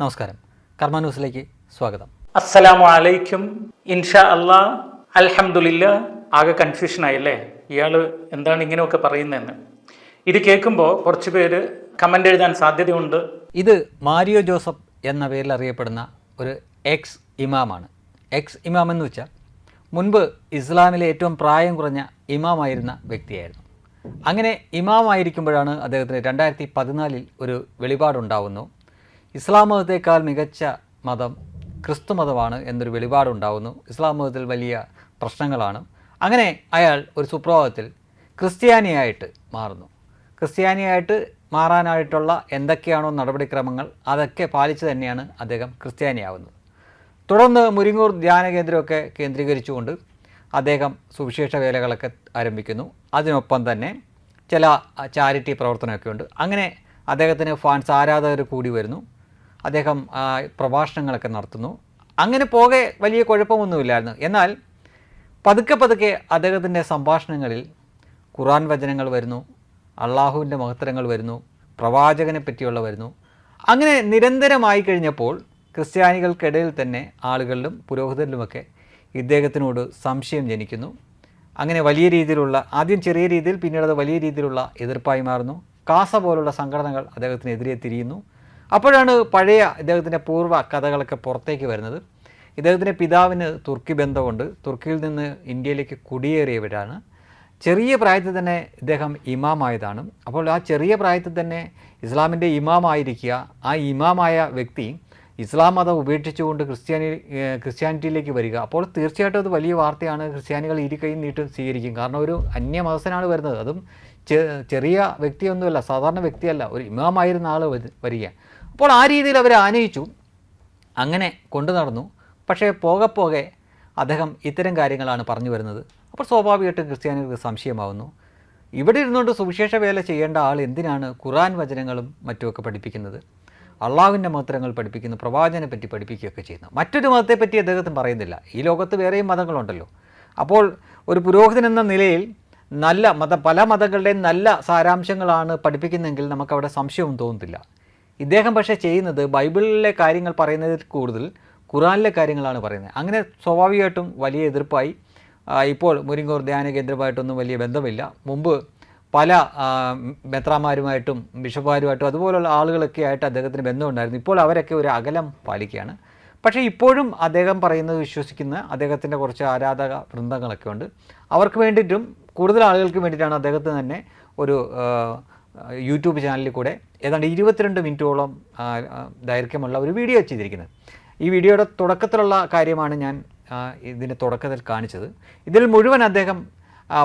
നമസ്കാരം. കർമ്മ ന്യൂസിലേക്ക് സ്വാഗതം. അസ്സലാമു അലൈക്കും ഇൻഷാ അല്ലാ അൽഹംദുലില്ല ആകെ കൺഫ്യൂഷൻ ആയില്ലേ? ഇയാൾ എന്താണ് ഇങ്ങനെയൊക്കെ പറയുന്നതെന്ന്. ഇത് കേൾക്കുമ്പോൾ കുറച്ച് പേര് കമന്റ് എഴുതാൻ സാധ്യതയുണ്ട്. ഇത് മാരിയോ ജോസഫ് എന്ന പേരിൽ അറിയപ്പെടുന്ന ഒരു എക്സ് ഇമാമാണ്. എക്സ് ഇമാം എന്ന് വെച്ചാൽ മുൻപ് ഇസ്ലാമിലെ ഏറ്റവും പ്രായം കുറഞ്ഞ ഇമാമായിരുന്ന വ്യക്തിയായിരുന്നു. അങ്ങനെ ഇമാമായിരിക്കുമ്പോഴാണ് അദ്ദേഹത്തിന് രണ്ടായിരത്തി പതിനാലിൽ ഒരു വെളിപാടുണ്ടാവുന്നു. ഇസ്ലാം മതത്തേക്കാൾ മികച്ച മതം ക്രിസ്തു മതമാണ് എന്നൊരു വെളിപാടുണ്ടാവുന്നു. ഇസ്ലാം മതത്തിൽ വലിയ പ്രശ്നങ്ങളാണ്. അങ്ങനെ അയാൾ ഒരു സുപ്രഭാതത്തിൽ ക്രിസ്ത്യാനിയായിട്ട് മാറുന്നു. ക്രിസ്ത്യാനിയായിട്ട് മാറാനായിട്ടുള്ള എന്തൊക്കെയാണോ നടപടിക്രമങ്ങൾ അതൊക്കെ പാലിച്ച് തന്നെയാണ് അദ്ദേഹം ക്രിസ്ത്യാനിയാവുന്നത്. തുടർന്ന് മുരിങ്ങൂർ ധ്യാന കേന്ദ്രമൊക്കെ കേന്ദ്രീകരിച്ചുകൊണ്ട് അദ്ദേഹം സുവിശേഷ വേലകളൊക്കെ ആരംഭിക്കുന്നു. അതിനൊപ്പം തന്നെ ചില ചാരിറ്റി പ്രവർത്തനമൊക്കെ ഉണ്ട് അങ്ങനെ അദ്ദേഹത്തിന് ഫാൻസ് ആരാധകർ കൂടി വരുന്നു. അദ്ദേഹം പ്രഭാഷണങ്ങളൊക്കെ നടത്തുന്നു. അങ്ങനെ പോകെ വലിയ കുഴപ്പമൊന്നുമില്ലായിരുന്നു. എന്നാൽ പതുക്കെ പതുക്കെ അദ്ദേഹത്തിന്റെ സംഭാഷണങ്ങളിൽ ഖുറാൻ വചനങ്ങൾ വരുന്നു അള്ളാഹുവിന്റെ മഹത്തരങ്ങൾ വരുന്നു പ്രവാചകനെ പറ്റിയുള്ള വരുന്നു. അങ്ങനെ നിരന്തരമായി കഴിഞ്ഞപ്പോൾ ക്രിസ്ത്യാനികൾക്കിടയിൽ തന്നെ ആളുകളിലും പുരോഹിതരിലുമൊക്കെ ഇദ്ദേഹത്തിനോട് സംശയം ജനിക്കുന്നു. അങ്ങനെ വലിയ രീതിയിലുള്ള ആദ്യം ചെറിയ രീതിയിൽ പിന്നീട് അത് വലിയ രീതിയിലുള്ള എതിർപ്പായി മാറുന്നു. കാസ പോലുള്ള സംഘടനകൾ അദ്ദേഹത്തിനെതിരെ തിരിയുന്നു. അപ്പോഴാണ് പഴയ ഇദ്ദേഹത്തിന്റെ പൂർവ കഥകളൊക്കെ പുറത്തേക്ക് വരുന്നത്. ഇദ്ദേഹത്തിന്റെ പിതാവിന് തുർക്കി ബന്ധമുണ്ട്. തുർക്കിയിൽ നിന്ന് ഇന്ത്യയിലേക്ക് കുടിയേറിയവരാണ്. ചെറിയ പ്രായത്തിൽ തന്നെ ഇദ്ദേഹം ഇമാമായതാണ്. അപ്പോൾ ആ ചെറിയ പ്രായത്തിൽ തന്നെ ഇസ്ലാമിന്റെ ഇമാമായിരിക്കുക ആ ഇമാമായ വ്യക്തി ഇസ്ലാം മതം ഉപേക്ഷിച്ചുകൊണ്ട് ക്രിസ്ത്യാനി ക്രിസ്ത്യാനിറ്റിയിലേക്ക് വരിക. അപ്പോൾ തീർച്ചയായിട്ടും അത് വലിയ വാർത്തയാണ്. ക്രിസ്ത്യാനികൾ ഇരുകൈ നീട്ടും സ്വീകരിക്കും. കാരണം ഒരു അന്യമതസ്ഥനാണ് വരുന്നത്. അതും ചെറിയ വ്യക്തിയൊന്നുമല്ല സാധാരണ വ്യക്തിയല്ല ഒരു ഇമാമായിരുന്ന ആൾ വരിക. അപ്പോൾ ആ രീതിയിൽ അവർ ആനയിച്ചു അങ്ങനെ കൊണ്ടു നടന്നു. പക്ഷേ പോകെ പോകെ അദ്ദേഹം ഇത്തരം കാര്യങ്ങളാണ് പറഞ്ഞു വരുന്നത്. അപ്പോൾ സ്വാഭാവികമായിട്ടും ക്രിസ്ത്യാനികൾക്ക് സംശയമാവുന്നു. ഇവിടെ ഇരുന്നുകൊണ്ട് സുവിശേഷ വേല ചെയ്യേണ്ട ആൾ എന്തിനാണ് ഖുറാൻ വചനങ്ങളും മറ്റുമൊക്കെ പഠിപ്പിക്കുന്നത്? അള്ളാഹുവിന്റെ മതങ്ങൾ പഠിപ്പിക്കുന്നു പ്രവാചനെ പറ്റി പഠിപ്പിക്കുകയൊക്കെ ചെയ്യുന്നു. മറ്റൊരു മതത്തെപ്പറ്റി അദ്ദേഹത്തിന് പറയുന്നില്ല. ഈ ലോകത്ത് വേറെയും മതങ്ങളുണ്ടല്ലോ. അപ്പോൾ ഒരു പുരോഹിതൻ എന്ന നിലയിൽ നല്ല മത പല മതങ്ങളുടെയും നല്ല സാരാംശങ്ങളാണ് പഠിപ്പിക്കുന്നതെങ്കിൽ നമുക്കവിടെ സംശയവും തോന്നുന്നില്ല ഇദ്ദേഹം പക്ഷേ ചെയ്യുന്നത് ബൈബിളിലെ കാര്യങ്ങൾ പറയുന്നതിൽ കൂടുതൽ ഖുറാനിലെ കാര്യങ്ങളാണ് പറയുന്നത്. അങ്ങനെ സ്വാഭാവികമായിട്ടും വലിയ എതിർപ്പായി. ഇപ്പോൾ മുരിങ്ങൂർ ധ്യാന കേന്ദ്രമായിട്ടൊന്നും വലിയ ബന്ധമില്ല. മുമ്പ് പല മെത്രാമാരുമായിട്ടും ബിഷപ്പുമാരുമായിട്ടും അതുപോലുള്ള ആളുകളൊക്കെ ആയിട്ട് അദ്ദേഹത്തിന് ബന്ധമുണ്ടായിരുന്നു. ഇപ്പോൾ അവരൊക്കെ ഒരു അകലം പാലിക്കുകയാണ്. പക്ഷേ ഇപ്പോഴും അദ്ദേഹം പറയുന്നത് വിശ്വസിക്കുന്ന അദ്ദേഹത്തിന്റെ കുറച്ച് ആരാധക വൃന്ദങ്ങളൊക്കെ ഉണ്ട്. അവർക്ക് വേണ്ടിയിട്ടും കൂടുതൽ ആളുകൾക്ക് വേണ്ടിയിട്ടാണ് അദ്ദേഹത്തിന് തന്നെ ഒരു യൂട്യൂബ് ചാനലിൽ കൂടെ ഏതാണ്ട് ഇരുപത്തിരണ്ട് മിനിറ്റോളം ദൈർഘ്യമുള്ള ഒരു വീഡിയോ ചെയ്തിരിക്കുന്നത്. ഈ വീഡിയോയുടെ തുടക്കത്തിലുള്ള കാര്യമാണ് ഞാൻ ഇതിന്റെ തുടക്കത്തിൽ കാണിച്ചത്. ഇതിൽ മുഴുവൻ അദ്ദേഹം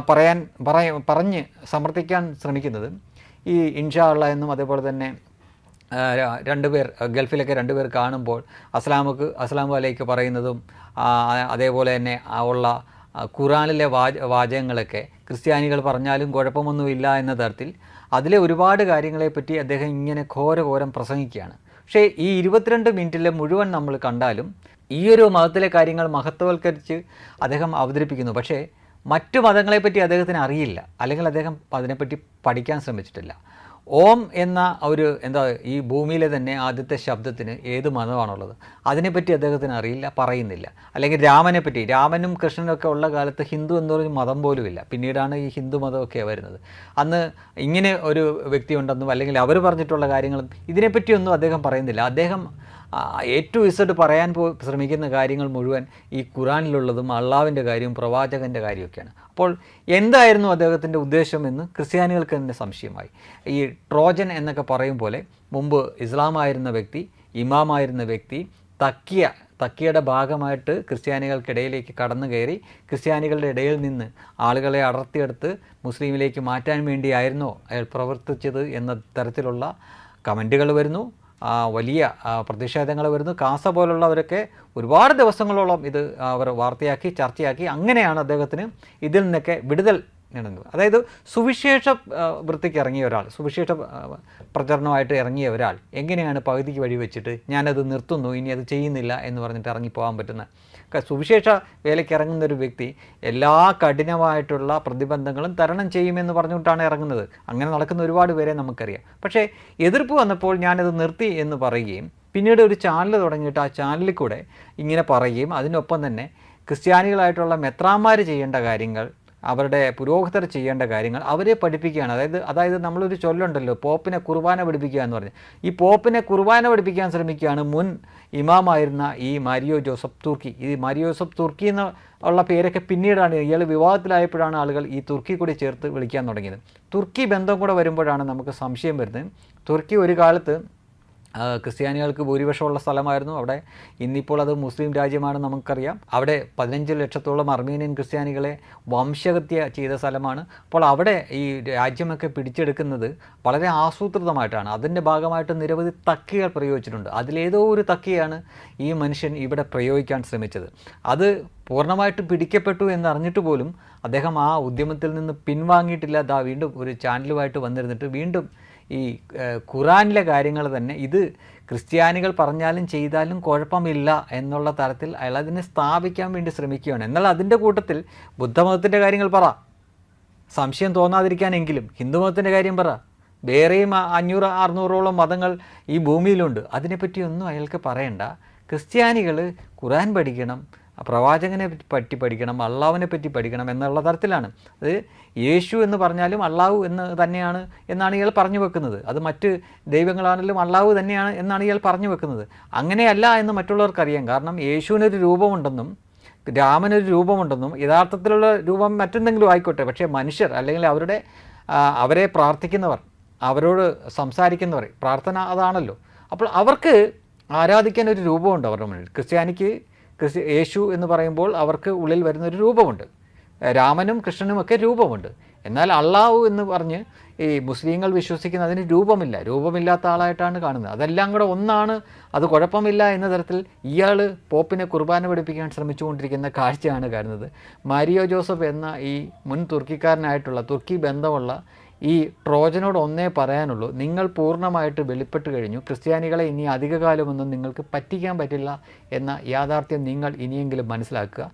പറയാൻ പറയ പറഞ്ഞ് സമർത്ഥിക്കാൻ ശ്രമിക്കുന്നത് ഈ ഇൻഷാ അള്ള എന്നും അതേപോലെ തന്നെ രണ്ടുപേർ ഗൾഫിലൊക്കെ രണ്ടുപേർ കാണുമ്പോൾ അസ്ലാമുക്ക് അസ്ലാം അലൈക്ക് പറയുന്നതും അതേപോലെ തന്നെ ഉള്ള ഖുറാനിലെ വാച വാചകങ്ങളൊക്കെ ക്രിസ്ത്യാനികൾ പറഞ്ഞാലും കുഴപ്പമൊന്നുമില്ല എന്ന തരത്തിൽ അതിലെ ഒരുപാട് കാര്യങ്ങളെപ്പറ്റി അദ്ദേഹം ഇങ്ങനെ ഘോരഘോരം പ്രസംഗിക്കുകയാണ്. പക്ഷേ ഈ ഇരുപത്തിരണ്ട് മിനിറ്റിലെ മുഴുവൻ നമ്മൾ കണ്ടാലും ഈ ഒരു മതത്തിലെ കാര്യങ്ങൾ മഹത്വവൽക്കരിച്ച് അദ്ദേഹം അവതരിപ്പിക്കുന്നു. പക്ഷേ മറ്റു മതങ്ങളെപ്പറ്റി അദ്ദേഹത്തിന് അറിയില്ല. അല്ലെങ്കിൽ അദ്ദേഹം അതിനെപ്പറ്റി പഠിക്കാൻ ശ്രമിച്ചിട്ടില്ല. ഓം എന്ന ഒരു എന്താ ഈ ഭൂമിയിലെ തന്നെ ആദ്യത്തെ ശബ്ദത്തിന് ഏത് മതമാണുള്ളത്? അതിനെപ്പറ്റി അദ്ദേഹത്തിന് അറിയില്ല പറയുന്നില്ല. അല്ലെങ്കിൽ രാമനെ പറ്റി രാമനും കൃഷ്ണനും ഒക്കെ ഉള്ള കാലത്ത് ഹിന്ദു എന്ന് പറഞ്ഞ മതം പോലും ഇല്ല പിന്നീടാണ് ഈ ഹിന്ദു മതമൊക്കെ വരുന്നത്. അന്ന് ഇങ്ങനെ ഒരു വ്യക്തി ഉണ്ടെന്നും അല്ലെങ്കിൽ അവർ പറഞ്ഞിട്ടുള്ള കാര്യങ്ങളും ഇതിനെപ്പറ്റിയൊന്നും അദ്ദേഹം പറയുന്നില്ല. അദ്ദേഹം എ ടു ഇസഡ് പറയാൻ പോ ശ്രമിക്കുന്ന കാര്യങ്ങൾ മുഴുവൻ ഈ ഖുറാനിലുള്ളതും അള്ളാവിന്റെ കാര്യവും പ്രവാചകന്റെ കാര്യമൊക്കെയാണ് അപ്പോൾ എന്തായിരുന്നു അദ്ദേഹത്തിന്റെ ഉദ്ദേശം എന്ന് ക്രിസ്ത്യാനികൾക്ക് തന്നെ സംശയമായി. ഈ ട്രോജൻ എന്നൊക്കെ പറയും പോലെ മുമ്പ് ഇസ്ലാമായിരുന്ന വ്യക്തി ഇമാമായിരുന്ന വ്യക്തി തക്കിയ തക്കിയുടെ ഭാഗമായിട്ട് ക്രിസ്ത്യാനികൾക്കിടയിലേക്ക് കടന്നു കയറി ക്രിസ്ത്യാനികളുടെ ഇടയിൽ നിന്ന് ആളുകളെ അടർത്തിയെടുത്ത് മുസ്ലിമിലേക്ക് മാറ്റാൻ വേണ്ടിയായിരുന്നോ അയാൾ പ്രവർത്തിച്ചത് എന്ന തരത്തിലുള്ള കമന്റുകൾ വരുന്നു. വലിയ പ്രതിഷേധങ്ങൾ വരുന്നു. കാസ പോലുള്ളവരൊക്കെ ഒരുപാട് ദിവസങ്ങളോളം ഇത് അവർ വാർത്തയാക്കി ചർച്ചയാക്കി. അങ്ങനെയാണ് അദ്ദേഹത്തിന് ഇതിൽ നിന്നൊക്കെ വിടുതൽ നടന്നു അതായത് സുവിശേഷ വൃത്തിക്ക് ഇറങ്ങിയ ഒരാൾ സുവിശേഷ പ്രചരണമായിട്ട് ഇറങ്ങിയ ഒരാൾ എങ്ങനെയാണ് പകുതിക്ക് വഴി വെച്ചിട്ട് ഞാനത് നിർത്തുന്നു ഇനി അത് ചെയ്യുന്നില്ല എന്ന് പറഞ്ഞിട്ട് ഇറങ്ങിപ്പോകാൻ പറ്റുന്ന? സുവിശേഷ വേലയ്ക്ക് ഇറങ്ങുന്ന ഒരു വ്യക്തി എല്ലാ കഠിനമായിട്ടുള്ള പ്രതിബന്ധങ്ങളും തരണം ചെയ്യുമെന്ന് പറഞ്ഞുകൊണ്ടാണ് ഇറങ്ങുന്നത്. അങ്ങനെ നടക്കുന്ന ഒരുപാട് പേരെ നമുക്കറിയാം. പക്ഷേ എതിർപ്പ് വന്നപ്പോൾ ഞാനത് നിർത്തി എന്ന് പറയുകയും പിന്നീട് ഒരു ചാനൽ തുടങ്ങിയിട്ട് ആ ചാനലിൽ കൂടെ ഇങ്ങനെ പറയുകയും അതിനൊപ്പം തന്നെ ക്രിസ്ത്യാനികളായിട്ടുള്ള മെത്രാന്മാർ ചെയ്യേണ്ട കാര്യങ്ങൾ അവരുടെ പുരോഹിതർ ചെയ്യേണ്ട കാര്യങ്ങൾ അവരെ പഠിപ്പിക്കുകയാണ്. അതായത് അതായത് നമ്മളൊരു ചൊല്ലുണ്ടല്ലോ പോപ്പിനെ കുർബാന പഠിപ്പിക്കുക എന്ന് പറഞ്ഞ്. ഈ പോപ്പിനെ കുർബാന പഠിപ്പിക്കാൻ ശ്രമിക്കുകയാണ് മുൻ ഇമാമായിരുന്ന ഈ മാരിയോ ജോസഫ് തുർക്കി. ഈ മാരിയോ ജോസഫ് തുർക്കി എന്ന ഉള്ള പേരൊക്കെ പിന്നീടാണ് ഇയാൾ വിവാഹത്തിലായപ്പോഴാണ് ആളുകൾ ഈ തുർക്കി കൂടി ചേർത്ത് വിളിക്കാൻ തുടങ്ങിയത്. തുർക്കി ബന്ധം കൂടെ വരുമ്പോഴാണ് നമുക്ക് സംശയം വരുന്നത്. തുർക്കി ഒരു കാലത്ത് ക്രിസ്ത്യാനികൾക്ക് ഭൂരിപക്ഷമുള്ള സ്ഥലമായിരുന്നു. അവിടെ ഇന്നിപ്പോൾ അത് മുസ്ലിം രാജ്യമാണ് നമുക്കറിയാം. അവിടെ പതിനഞ്ച് ലക്ഷത്തോളം അർമീനിയൻ ക്രിസ്ത്യാനികളെ വംശഹത്യ ചെയ്ത സ്ഥലമാണ്. അപ്പോൾ അവിടെ ഈ രാജ്യമൊക്കെ പിടിച്ചെടുക്കുന്നത് വളരെ ആസൂത്രിതമായിട്ടാണ്. അതിന്റെ ഭാഗമായിട്ട് നിരവധി തക്കികൾ പ്രയോഗിച്ചിട്ടുണ്ട്. അതിലേതോ ഒരു തക്കിയാണ് ഈ മനുഷ്യൻ ഇവിടെ പ്രയോഗിക്കാൻ ശ്രമിച്ചത്. അത് പൂർണമായിട്ട് പിടിക്കപ്പെട്ടു എന്നറിഞ്ഞിട്ട് പോലും അദ്ദേഹം ആ ഉദ്യമത്തിൽ നിന്ന് പിൻവാങ്ങിയിട്ടില്ല. ദാ വീണ്ടും ഒരു ചാനലുമായിട്ട് വന്നിരുന്നിട്ട് വീണ്ടും ഈ ഖുറാനിലെ കാര്യങ്ങൾ തന്നെ ഇത് ക്രിസ്ത്യാനികൾ പറഞ്ഞാലും ചെയ്താലും കുഴപ്പമില്ല എന്നുള്ള തരത്തിൽ അയാൾ അതിനെ സ്ഥാപിക്കാൻ വേണ്ടി ശ്രമിക്കുകയാണ്. എന്നാൽ അതിന്റെ കൂട്ടത്തിൽ ബുദ്ധമതത്തിന്റെ കാര്യങ്ങൾ പറ. സംശയം തോന്നാതിരിക്കാനെങ്കിലും ഹിന്ദുമതത്തിന്റെ കാര്യം പറ. വേറെയും അഞ്ഞൂറ് അറുന്നൂറോളം മതങ്ങൾ ഈ ഭൂമിയിലുണ്ട്. അതിനെപ്പറ്റിയൊന്നും അയാൾക്ക് പറയണ്ട. ക്രിസ്ത്യാനികൾ ഖുറാൻ പഠിക്കണം. പ്രവാചകനെ പറ്റി പഠിക്കണം അള്ളാവിനെ പറ്റി പഠിക്കണം എന്നുള്ള തരത്തിലാണ്. അത് യേശു എന്ന് പറഞ്ഞാലും അള്ളാഹു എന്ന് തന്നെയാണ് എന്നാണ് ഇയാൾ പറഞ്ഞു വെക്കുന്നത്. അത് മറ്റ് ദൈവങ്ങളാണെങ്കിലും അള്ളാഹു തന്നെയാണ് എന്നാണ് ഇയാൾ പറഞ്ഞു വെക്കുന്നത്. അങ്ങനെയല്ല എന്ന് മറ്റുള്ളവർക്കറിയാം കാരണം യേശുവിനൊരു രൂപമുണ്ടെന്നും രാമനൊരു രൂപമുണ്ടെന്നും യഥാർത്ഥത്തിലുള്ള രൂപം മറ്റെന്തെങ്കിലും ആയിക്കോട്ടെ. പക്ഷേ മനുഷ്യർ അല്ലെങ്കിൽ അവരുടെ അവരെ പ്രാർത്ഥിക്കുന്നവർ അവരോട് സംസാരിക്കുന്നവർ പ്രാർത്ഥന അതാണല്ലോ. അപ്പോൾ അവർക്ക് ആരാധിക്കാൻ ഒരു രൂപമുണ്ട് അവരുടെ മുന്നിൽ. ക്രിസ്ത്യാനിക്ക് ക്രിസ്ത്യ യേശു എന്ന് പറയുമ്പോൾ അവർക്ക് ഉള്ളിൽ വരുന്നൊരു രൂപമുണ്ട്. രാമനും കൃഷ്ണനും ഒക്കെ രൂപമുണ്ട്. എന്നാൽ അള്ളാഹു എന്ന് പറഞ്ഞ് ഈ മുസ്ലിങ്ങൾ വിശ്വസിക്കുന്ന അതിന് രൂപമില്ല. രൂപമില്ലാത്ത ആളായിട്ടാണ് കാണുന്നത്. അതെല്ലാം കൂടെ ഒന്നാണ്. അത് കുഴപ്പമില്ല എന്ന തരത്തിൽ ഇയാൾ പോപ്പിനെ കുർബാന പഠിപ്പിക്കാൻ ശ്രമിച്ചുകൊണ്ടിരിക്കുന്ന കാഴ്ചയാണ് കാണുന്നത്. മാരിയോ ജോസഫ് എന്ന ഈ മുൻ തുർക്കിക്കാരനായിട്ടുള്ള തുർക്കി ബന്ധമുള്ള ഈ ട്രോജനോട് ഒന്നേ പറയാനുള്ളൂ. നിങ്ങൾ പൂർണമായിട്ട് വെളിപ്പെട്ട് കഴിഞ്ഞു. ക്രിസ്ത്യാനികളെ ഇനി അധികകാലമൊന്നും നിങ്ങൾക്ക് പറ്റിക്കാൻ പറ്റില്ല എന്ന യാഥാർത്ഥ്യം നിങ്ങൾ ഇനിയെങ്കിലും മനസ്സിലാക്കുക.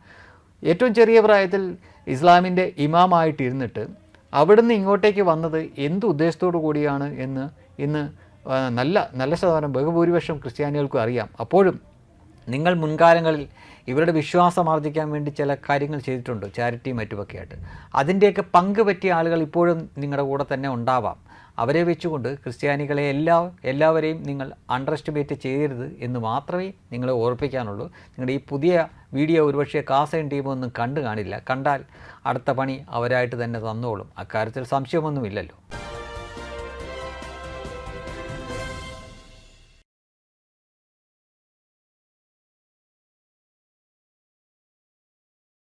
ഏറ്റവും ചെറിയ പ്രായത്തിൽ ഇസ്ലാമിന്റെ ഇമാമായിട്ടിരുന്നിട്ട് അവിടുന്ന് ഇങ്ങോട്ടേക്ക് വന്നത് എന്ത് ഉദ്ദേശത്തോടു കൂടിയാണ് എന്ന് ഇന്ന് നല്ല നല്ല ശതമാനം ബഹുഭൂരിപക്ഷം ക്രിസ്ത്യാനികൾക്കും അറിയാം. അപ്പോഴും നിങ്ങൾ മുൻകാലങ്ങളിൽ ഇവരുടെ വിശ്വാസം ആർജിക്കാൻ വേണ്ടി ചില കാര്യങ്ങൾ ചെയ്തിട്ടുണ്ട്? ചാരിറ്റിയും മറ്റുമൊക്കെ ആയിട്ട് അതിന്റെയൊക്കെ പങ്ക് പറ്റിയ ആളുകൾ ഇപ്പോഴും നിങ്ങളുടെ കൂടെ തന്നെ ഉണ്ടാവാം. അവരെ വെച്ചുകൊണ്ട് ക്രിസ്ത്യാനികളെ എല്ലാ എല്ലാവരെയും നിങ്ങൾ അണ്ടർ എസ്റ്റിമേറ്റ് ചെയ്യരുത് എന്ന് മാത്രമേ നിങ്ങളെ ഓർപ്പിക്കാനുള്ളൂ. നിങ്ങളുടെ ഈ പുതിയ വീഡിയോ ഒരുപക്ഷെ കാസയും ടീമൊന്നും കണ്ടു കാണില്ല. കണ്ടാൽ അടുത്ത പണി അവരായിട്ട് തന്നെ തന്നോളും. അക്കാര്യത്തിൽ സംശയമൊന്നുമില്ലല്ലോ.